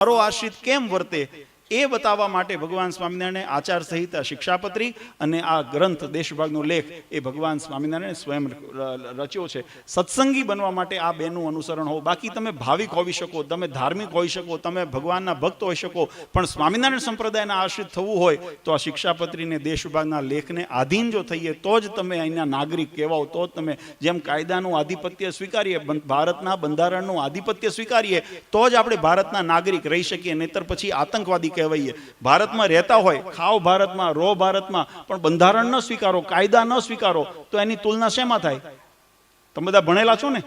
મારો આશ્રિત કેમ વર્તે? એ બતાવવા માટે ભગવાન સ્વામિનારાયણે આચાર સંહિતા શિક્ષાપત્રી અને આ ગ્રંથ દેશભાગનો લેખ એ ભગવાન સ્વામિનારાયણે સ્વયં રચ્યો છે. સત્સંગી બનવા માટે આ બેનું અનુસરણ હોવું. બાકી તમે ભાવિક હોઈ શકો, તમે ધાર્મિક હોઈ શકો, તમે ભગવાનના ભક્ત હોઈ શકો, પણ સ્વામિનારાયણ સંપ્રદાયના આશ્રિત થવું હોય તો આ શિક્ષાપત્રીને દેશભાગના લેખને આધીન જો થઈએ, તો જ તમે અહીંના નાગરિક કહેવાઓ, તો જ તમે જેમ કાયદાનું આધિપત્ય સ્વીકારીએ ભારતના બંધારણનું આધિપત્ય સ્વીકારીએ, તો જ આપણે ભારતના નાગરિક રહી શકીએ, નહીતર પછી આતંકવાદી કહેવાઈએ. ભારતમાં રહેતા હોય, ખાઓ ભારતમાં, રો ભારતમાં, પણ બંધારણ ન સ્વીકારો, કાયદા ન સ્વીકારો, તો એની તુલના શેમાં થાય? તમે બધા ભણેલા છો ને?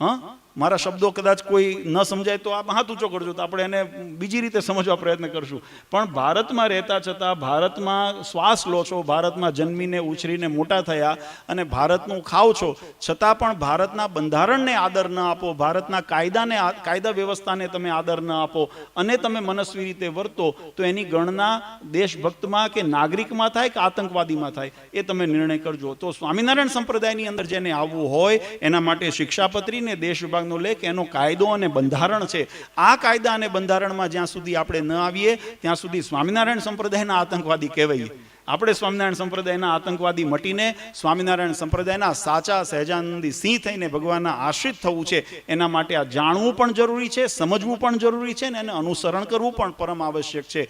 હા? મારા શબ્દો કદાચ કોઈ ન સમજાય તો આપ હાથ ઊંચો કરજો તો આપણે એને બીજી રીતે સમજવા પ્રયત્ન કરશું. પણ ભારતમાં રહેતા છતાં, ભારતમાં શ્વાસ લો છો, ભારતમાં જન્મીને, ઉછરીને મોટા થયા અને ભારતનું ખાવ છો, છતાં પણ ભારતના બંધારણને આદર ન આપો, ભારતના કાયદાને કાયદા વ્યવસ્થાને તમે આદર ન આપો અને તમે મનસ્વી રીતે વર્તો તો એની ગણના દેશભક્તમાં કે નાગરિકમાં થાય કે આતંકવાદીમાં થાય એ તમે નિર્ણય કરજો. તો સ્વામિનારાયણ સંપ્રદાયની અંદર જેને આવવું હોય, એના માટે શિક્ષાપત્રીને, દેશ દેશ વિભાગનો લેખ, એનો કાયદો અને બંધારણ છે. આ કાયદા અને બંધારણમાં જ્યાં સુધી આપણે ન આવીએ, ત્યાં સુધી સ્વામિનારાયણ સંપ્રદાયના આતંકવાદી કહેવાઈએ. આપણે સ્વામિનારાયણ સંપ્રદાયના આતંકવાદી મટીને સ્વામિનારાયણ સંપ્રદાયના સાચા સહેજાનંદી સિંહ થઈને ભગવાનના આશ્રિત થવું છે. એના માટે આ જાણવું પણ જરૂરી છે, સમજવું પણ જરૂરી છે ને એને અનુસરણ કરવું પણ પરમ આવશ્યક છે.